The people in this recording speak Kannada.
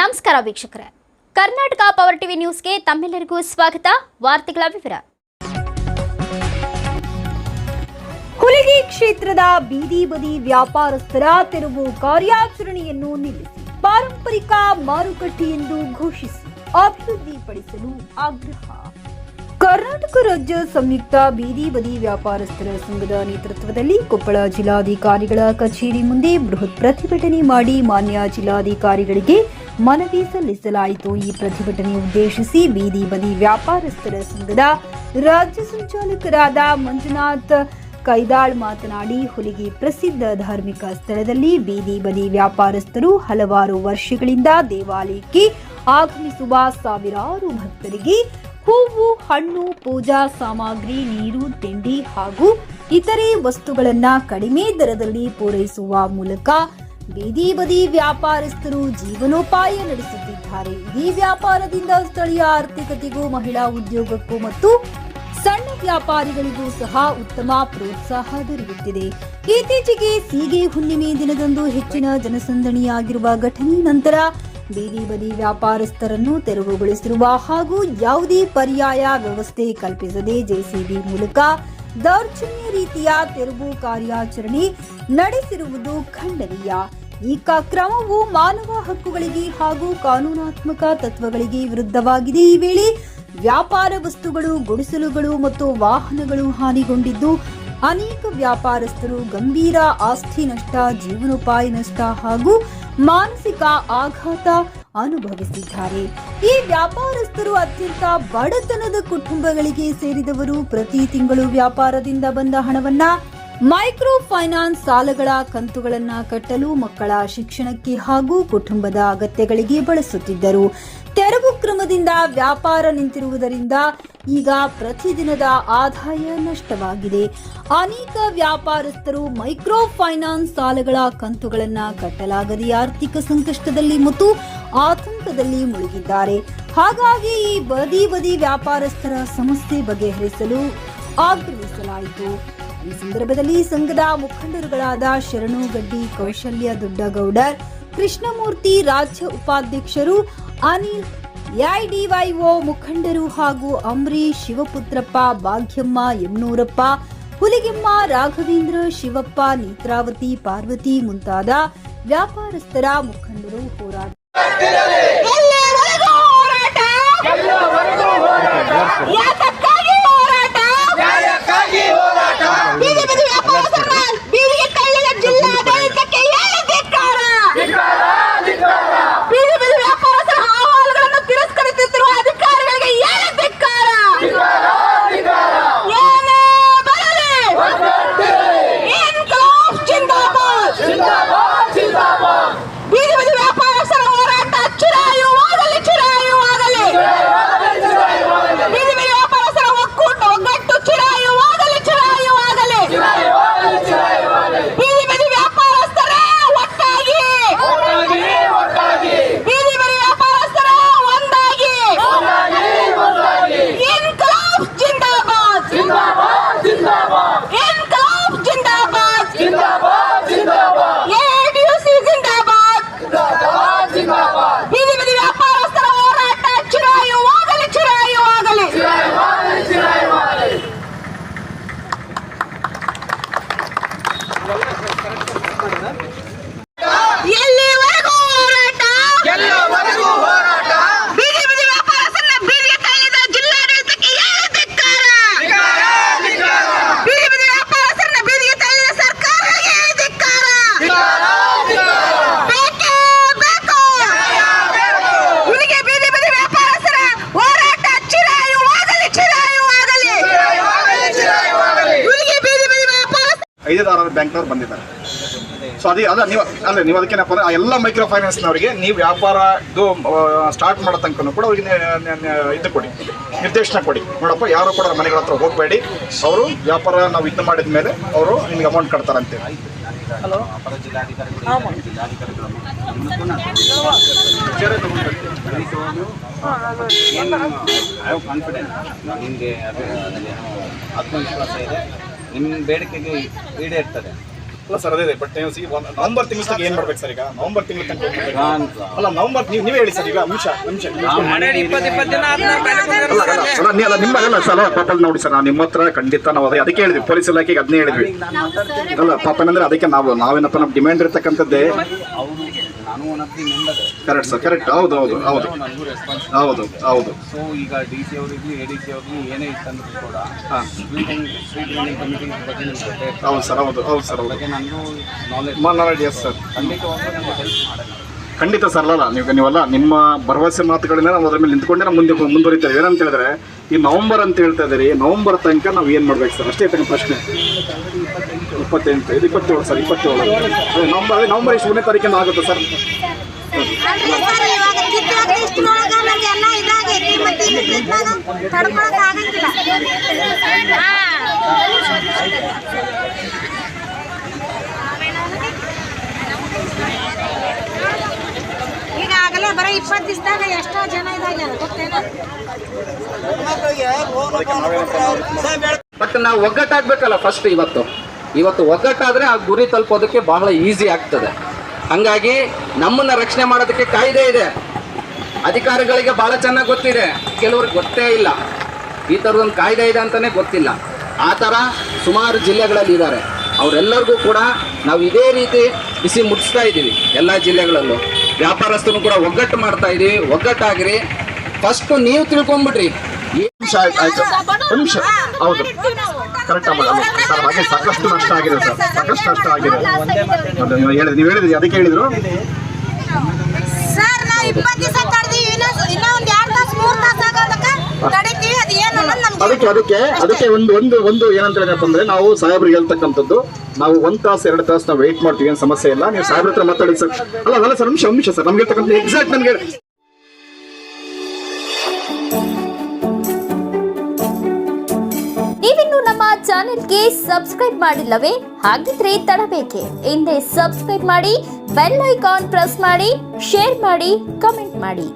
ನಮಸ್ಕಾರ ವೀಕ್ಷಕರೇ. ಕರ್ನಾಟಕ ಪವರ್ ಟಿವಿ ನ್ಯೂಸ್ಗೆ ತಮ್ಮೆಲ್ಲರಿಗೂ ಸ್ವಾಗತ. ವಾರ್ತೆಗಳ ವಿವರ. ಹುಲಿಗಿ ಕ್ಷೇತ್ರದ ಬೀದಿ ಬದಿ ವ್ಯಾಪಾರಸ್ಥರ ತೆರವು ಕಾರ್ಯಾಚರಣೆಯನ್ನು ನಿಲ್ಲಿಸಿ, ಪಾರಂಪರಿಕ ಮಾರುಕಟ್ಟೆ ಎಂದು ಘೋಷಿಸಿ, ಅಭಿವೃದ್ಧಿಪಡಿಸಲು ಆಗ್ರಹ. ಕರ್ನಾಟಕ ರಾಜ್ಯ ಸಂಯುಕ್ತ ಬೀದಿ ಬದಿ ವ್ಯಾಪಾರಸ್ಥರ ಸಂಘದ ನೇತೃತ್ವದಲ್ಲಿ ಕೊಪ್ಪಳ ಜಿಲ್ಲಾಧಿಕಾರಿಗಳ ಕಚೇರಿ ಮುಂದೆ ಬೃಹತ್ ಪ್ರತಿಭಟನೆ ಮಾಡಿ ಮಾನ್ಯ ಜಿಲ್ಲಾಧಿಕಾರಿಗಳಿಗೆ ಮನವಿ ಸಲ್ಲಿಸಲಾಯಿತು. ಈ ಪ್ರತಿಭಟನೆ ಉದ್ದೇಶಿಸಿ ಬೀದಿ ಬದಿ ವ್ಯಾಪಾರಸ್ಥರ ಸಂಘದ ರಾಜ್ಯ ಸಂಚಾಲಕರಾದ ಮಂಜುನಾಥ್ ಕೈದಾಳ್ ಮಾತನಾಡಿ, ಹುಲಿಗೆ ಪ್ರಸಿದ್ಧ ಧಾರ್ಮಿಕ ಸ್ಥಳದಲ್ಲಿ ಬೀದಿ ಬದಿ ವ್ಯಾಪಾರಸ್ಥರು ಹಲವಾರು ವರ್ಷಗಳಿಂದ ದೇವಾಲಯಕ್ಕೆ ಆಗಮಿಸುವ ಸಾವಿರಾರು ಭಕ್ತರಿಗೆ ಹೂವು, ಹಣ್ಣು, ಪೂಜಾ ಸಾಮಗ್ರಿ, ನೀರು, ತಿಂಡಿ ಹಾಗೂ ಇತರೆ ವಸ್ತುಗಳನ್ನು ಕಡಿಮೆ ದರದಲ್ಲಿ ಪೂರೈಸುವ ಮೂಲಕ ಬೀದಿ ಬದಿ ವ್ಯಾಪಾರಸ್ಥರು ಜೀವನೋಪಾಯ ನಡೆಸುತ್ತಿದ್ದಾರೆ. ಈ ವ್ಯಾಪಾರದಿಂದ ಸ್ಥಳೀಯ ಆರ್ಥಿಕತೆಗೂ, ಮಹಿಳಾ ಉದ್ಯೋಗಕ್ಕೂ ಮತ್ತು ಸಣ್ಣ ವ್ಯಾಪಾರಿಗಳಿಗೂ ಸಹ ಉತ್ತಮ ಪ್ರೋತ್ಸಾಹ ದೊರೆಯುತ್ತಿದೆ. ಇತ್ತೀಚೆಗೆ ಸೀಗೆ ಹುಣ್ಣಿಮೆ ದಿನದಂದು ಹೆಚ್ಚಿನ ಜನಸಂದಣಿಯಾಗಿರುವ ಘಟನೆ ನಂತರ ಬೀದಿ ಬದಿ ವ್ಯಾಪಾರಸ್ಥರನ್ನು ತೆರವುಗೊಳಿಸಿರುವ ಹಾಗೂ ಯಾವುದೇ ಪರ್ಯಾಯ ವ್ಯವಸ್ಥೆ ಕಲ್ಪಿಸದೆ ಜೆಸಿಬಿ ಮೂಲಕ ದೌರ್ಜನ್ಯ ರೀತಿಯ ತೆರವು ಕಾರ್ಯಾಚರಣೆ ನಡೆಸಿರುವುದು ಖಂಡನೀಯ. ಈ ಕ್ರಮವು ಮಾನವ ಹಕ್ಕುಗಳಿಗೆ ಹಾಗೂ ಕಾನೂನಾತ್ಮಕ ತತ್ವಗಳಿಗೆ ವಿರುದ್ಧವಾಗಿದೆ. ಈ ವೇಳೆ ವ್ಯಾಪಾರ ವಸ್ತುಗಳು, ಗುಡಿಸಲುಗಳು ಮತ್ತು ವಾಹನಗಳು ಹಾನಿಗೊಂಡಿದ್ದು, ಅನೇಕ ವ್ಯಾಪಾರಸ್ಥರು ಗಂಭೀರ ಆಸ್ತಿ ನಷ್ಟ, ಜೀವನೋಪಾಯ ನಷ್ಟ ಹಾಗೂ ಮಾನಸಿಕ ಆಘಾತ ಅನುಭವಿಸಿದ್ದಾರೆ. ಈ ವ್ಯಾಪಾರಸ್ಥರು ಅತ್ಯಂತ ಬಡತನದ ಕುಟುಂಬಗಳಿಗೆ ಸೇರಿದವರು. ಪ್ರತಿ ತಿಂಗಳು ವ್ಯಾಪಾರದಿಂದ ಬಂದ ಹಣವನ್ನ ಮೈಕ್ರೋ ಫೈನಾನ್ಸ್ ಸಾಲಗಳ ಕಂತುಗಳನ್ನ ಕಟ್ಟಲು ಮಕ್ಕಳ ಶಿಕ್ಷಣಕ್ಕೆ ಹಾಗೂ ಕುಟುಂಬದ ಅಗತ್ಯಗಳಿಗೆ ಬಳಸುತ್ತಿದ್ದರು. ತೆರವು ಕ್ರಮದಿಂದ ವ್ಯಾಪಾರ ನಿಂತಿರುವುದರಿಂದ ಈಗ ಪ್ರತಿದಿನದ ಆದಾಯ ನಷ್ಟವಾಗಿದೆ. ಅನೇಕ ವ್ಯಾಪಾರಸ್ಥರು ಮೈಕ್ರೋ ಫೈನಾನ್ಸ್ ಸಾಲಗಳ ಕಂತುಗಳನ್ನ ಕಟ್ಟಲಾಗದೆ ಆರ್ಥಿಕ ಸಂಕಷ್ಟದಲ್ಲಿ ಮತ್ತು ಆತಂಕದಲ್ಲಿ ಮುಳುಗಿದ್ದಾರೆ. ಹಾಗಾಗಿ ಈ ಬದಿ ಬದಿ ವ್ಯಾಪಾರಸ್ಥರ ಸಮಸ್ಯೆ ಬಗೆಹರಿಸಲು ಆಗ್ರಹಿಸಲಾಯಿತು. ಈ ಸಂದರ್ಭದಲ್ಲಿ ಸಂಘದ ಮುಖಂಡರುಗಳಾದ ಶರಣು ಗಡ್ಡಿ ಕೌಶಲ್ಯ ದೊಡ್ಡಗೌಡರ್ ಕೃಷ್ಣಮೂರ್ತಿ ರಾಜ್ಯ ಉಪಾಧ್ಯಕ್ಷರು ಅನಿಲ್ ಎಐಡಿವೈಒ ಮುಖಂಡರು ಹಾಗೂ ಅಂಬರೀಶ್ ಶಿವಪುತ್ರಪ್ಪ ಭಾಗ್ಯಮ್ಮ ಯಮ್ನೂರಪ್ಪ ಹುಲಿಗೆಮ್ಮ ರಾಘವೇಂದ್ರ ಶಿವಪ್ಪ ನೇತ್ರಾವತಿ ಪಾರ್ವತಿ ಮುಂತಾದ ವ್ಯಾಪಾರಸ್ಥರ ಮುಖಂಡರು ಹೋರಾಟ ಹೋರಾಟ! ಐದರ ಬ್ಯಾಂಕ್ನವ್ರು ಬಂದಿದ್ದಾರೆ. ಸೊ ಅದೇ ಅಲ್ಲ ನೀವು ಅಲ್ಲ ನೀವು ಅದಕ್ಕೇನಪ್ಪ ಅಂದ್ರೆ ಆ ಎಲ್ಲ ಮೈಕ್ರೋ ಫೈನಾನ್ಸ್ನವರಿಗೆ ನೀವು ವ್ಯಾಪಾರ ಇದು ಸ್ಟಾರ್ಟ್ ಮಾಡೋ ತನಕ ಕೂಡ ಅವ್ರಿಗೆ ಇದು ಕೊಡಿ ನಿರ್ದೇಶನ ಕೊಡಿ. ನೋಡಪ್ಪ ಯಾರು ಕೂಡ ಮನೆಗಳ ಹತ್ರ ಹೋಗಬೇಡಿ. ಅವರು ವ್ಯಾಪಾರ ನಾವು ಇದು ಮಾಡಿದ ಮೇಲೆ ಅವರು ನಿಮ್ಗೆ ಅಮೌಂಟ್ ಕಟ್ತಾರಂತೆ. ಅಪರ ಜಿಲ್ಲಾಧಿಕಾರಿಗಳು ಜಿಲ್ಲಾಧಿಕಾರಿಗಳು ಐ ಕಾನ್ಫಿಡೆಂಟ್ ನಿಮಗೆ ಅದು ಆತ್ಮವಿಶ್ವಾಸ ಇದೆ. ನಿಮ್ಮ ಬೇಡಿಕೆಗೆ ಈಡೇರ್ತದೆ. ಅಲ್ಲ ಸರ್ ಅದೇ ಬಟ್ ನೀವು ಸಿ ನವೆಂಬರ್ ತಿಂಗಳ ಏನ್ ಮಾಡ್ಬೇಕು ಸರ್ ಈಗ? ನವೆಂಬರ್ ತಿಂಗಳ ತನಕ ಏನ್ ಮಾಡ್ಬೇಕು? ಅಲ್ಲ ನವೆಂಬರ್ ನೀವು ನೀವೇ ಹೇಳಿ ಸರ್ ಈಗ ನಿಮಿಷ ನಿಮಿಷ ಅಲ್ಲ ನೀ- ಅಲ್ಲ ನಿಮ್ಮ ಅಲ್ಲ ಸರ್ ಅಲ್ಲ ಪಾಪ ಅಲ್ಲಿ ನೋಡಿ ಸರ್ ನಾವು ನಿಮ್ಮ ಹತ್ರ ಖಂಡಿತ ನಾವು ಅದೇ ಅದಕ್ಕೆ ಹೇಳಿದ್ವಿ ಪೊಲೀಸ್ ಇಲಾಖೆಗೆ ಅದನ್ನೇ ಹೇಳಿದ್ವಿ. ನಾನು ಮಾತಾಡ್ತೀನಿ ಅಲ್ಲ ಪಾಪ ಅಂದ್ರೆ ಅದಕ್ಕೆ ನಾವು ನಾವೇನಪ್ಪ ನಮ್ಮ ಡಿಮ್ಯಾಂಡ್ ಇರ್ತಕ್ಕಂಥದ್ದೇ. ಅವರು ನಾನು one of the member correct sir correct ಹೌದು ಹೌದು ಹೌದು. ನನಗೂ ರೆಸ್ಪಾನ್ಸ್ ಹೌದು ಹೌದು. ಸೊ ಈಗ ಡಿ ಸಿ ಅವರಿರ್ಲಿ ಎ ಡಿ ಸಿ ಅವ್ರಿಗೆ ಏನೇ ಇತ್ತಂದ್ರೂ ಕೂಡ ಸ್ಟ್ರೀಟ್ ಕಮಿಟಿ ಬಗ್ಗೆ ಹೌದು ಸರ್ ಹೌದು ಹೌದು ಸರ್ ಹೌದು ಬಗ್ಗೆ ನನಗೂ ನಾಲೆಜ್ ಮಾತಾಡಿ ಎಸ್ ಸರ್ ಖಂಡಿತವಾಗ್ಲೂ ನನಗೆ ಹೆಲ್ಪ್ ಮಾಡೋಣ ಖಂಡಿತ ಸರ್ ಅಲ್ಲ ನೀವು ನೀವಲ್ಲ ನಿಮ್ಮ ಭರವಸೆ ಮಾತುಗಳಿಂದ ನಾವು ಅದ್ರ ಮೇಲೆ ನಿಂತ್ಕೊಂಡೆ ನಾವು ಮುಂದೆ ಮುಂದುವರಿತೇವೆ ಏನಂತ ಹೇಳಿದ್ರೆ ಈ ನವಂಬರ್ ಅಂತ ಹೇಳ್ತಾ ಇದ್ದೀರಿ ನವಂಬರ್ ತನಕ ನಾವು ಏನು ಮಾಡ್ಬೇಕು ಸರ್? ಅಷ್ಟೇ ತನಕ ಪ್ರಶ್ನೆ. ಇಪ್ಪತ್ತೆಂಟು ಇಪ್ಪತ್ತೇಳು ಸರ್, ಇಪ್ಪತ್ತೇಳು. ಅದೇ ನವಂಬರ್ ಅದೇ ನವಂಬರ್ ಎಷ್ಟು ತಾರೀಕಿಂದ ಆಗುತ್ತೆ ಸರ್. ಅಲ್ರಿ ಎಷ್ಟೋ ಜನ ಬಟ್ ನಾವು ಒಗ್ಗಟ್ಟಾಗಬೇಕಲ್ಲ ಫಸ್ಟ್ ಇವತ್ತು. ಇವತ್ತು ಒಗ್ಗಟ್ಟಾದರೆ ಆ ಗುರಿ ತಲುಪೋದಕ್ಕೆ ಬಹಳ ಈಸಿ ಆಗ್ತದೆ. ಹಂಗಾಗಿ ನಮ್ಮನ್ನು ರಕ್ಷಣೆ ಮಾಡೋದಕ್ಕೆ ಕಾಯ್ದೆ ಇದೆ. ಅಧಿಕಾರಿಗಳಿಗೆ ಭಾಳ ಚೆನ್ನಾಗಿ ಗೊತ್ತಿದೆ. ಕೆಲವ್ರಿಗೆ ಗೊತ್ತೇ ಇಲ್ಲ. ಈ ಥರದೊಂದು ಕಾಯ್ದೆ ಇದೆ ಅಂತಲೇ ಗೊತ್ತಿಲ್ಲ. ಆ ಥರ ಸುಮಾರು ಜಿಲ್ಲೆಗಳಲ್ಲಿ ಇದ್ದಾರೆ ಅವರೆಲ್ಲರಿಗೂ ಕೂಡ ನಾವು ಇದೇ ರೀತಿ ಬಿಸಿ ಮುಟ್ಟಿಸ್ತಾ ಇದ್ದೀವಿ ಎಲ್ಲ ಜಿಲ್ಲೆಗಳಲ್ಲೂ. ವ್ಯಾಪಾರಸ್ಥರು ಕೂಡ ಒಗ್ಗಟ್ಟು ಮಾಡ್ತಾ ಇದೀವಿ ಒಗ್ಗಟ್ಟಾಗ್ರಿ. ಫಸ್ಟ್ ನೀವು ತಿಳ್ಕೊಂಬಿಡ್ರಿ. ಈ ನಿಮಿಷ ಆಯ್ತು ಆಯ್ತು. ನಿಮಿಷ. ಹೌದು. ಕರೆಕ್ಟ್ ಸರ್ ಹಾಗೆ ಸಾಕಷ್ಟು ನಷ್ಟ ಆಗಿದೆ ಸರ್. ಸಾಕಷ್ಟು ನಷ್ಟ ಆಗಿದೆ ನೀವು ಹೇಳಿದ್ರಿ ನೀವು ಹೇಳಿದ್ರಿ ಅದಕ್ಕೆ ಹೇಳಿದ್ರು. ಸರ್ ನಾವು ಇಪ್ಪತ್ತು ದಿವಸ ತಡ್ದೀವಿ ಇನ್ನೂ ಇನ್ನೂ ಒಂದು ಎರಡು ತಾಸು ಮೂರು ತಾಸು ಆಗೋದಕ್ಕ ತಡಿತೀವಿ. ಅದು ಏನು ಅನ್ನೋದು ನಮ್ಗೆ ಅದಕ್ಕೆ ಅದಕ್ಕೆ ಅದಕ್ಕೆ ಒಂದು ಒಂದು ಒಂದು ಏನಂತ ಹೇಳಿದಪ್ಪ ಅಂದ್ರೆ ನಾವು ಸಾಹೇಬ್ರಿಗೆ ಹೇಳ್ತಕ್ಕಂಥದ್ದು ನಾವು ಒಂದ್ ತಾಸು, ಎರಡು ತಾಸು ನಾವು ವೇಟ್ ಮಾಡ್ತೀವಿ, ಏನು ಸಮಸ್ಯೆ ಇಲ್ಲ. ನೀವು ಸಾಹೇಬ್ರ ಹತ್ರ ಮಾತಾಡಿ ಸರ್. ಅಲ್ಲ ಅಲ್ಲ ಸರ್ ನಿಮಿಷ ನಿಮಿಷ ಸರ್. ನಮ್ಗೆ ಇರ್ತಕ್ಕಂಥ ಎಕ್ಸಾಕ್ಟ್ ನಮಗೆ ನೀವಿನ್ನು ನಮ್ಮ ಚಾನೆಲ್ಗೆ ಸಬ್ಸ್ಕ್ರೈಬ್ ಮಾಡಿಲ್ಲವೇ? ಹಾಗಿದ್ರೆ ತಡಬೇಕೆ. ಹಿಂದೆ ಸಬ್ಸ್ಕ್ರೈಬ್ ಮಾಡಿ, ಬೆಲ್ ಐಕಾನ್ ಪ್ರೆಸ್ ಮಾಡಿ, ಶೇರ್ ಮಾಡಿ, ಕಮೆಂಟ್ ಮಾಡಿ.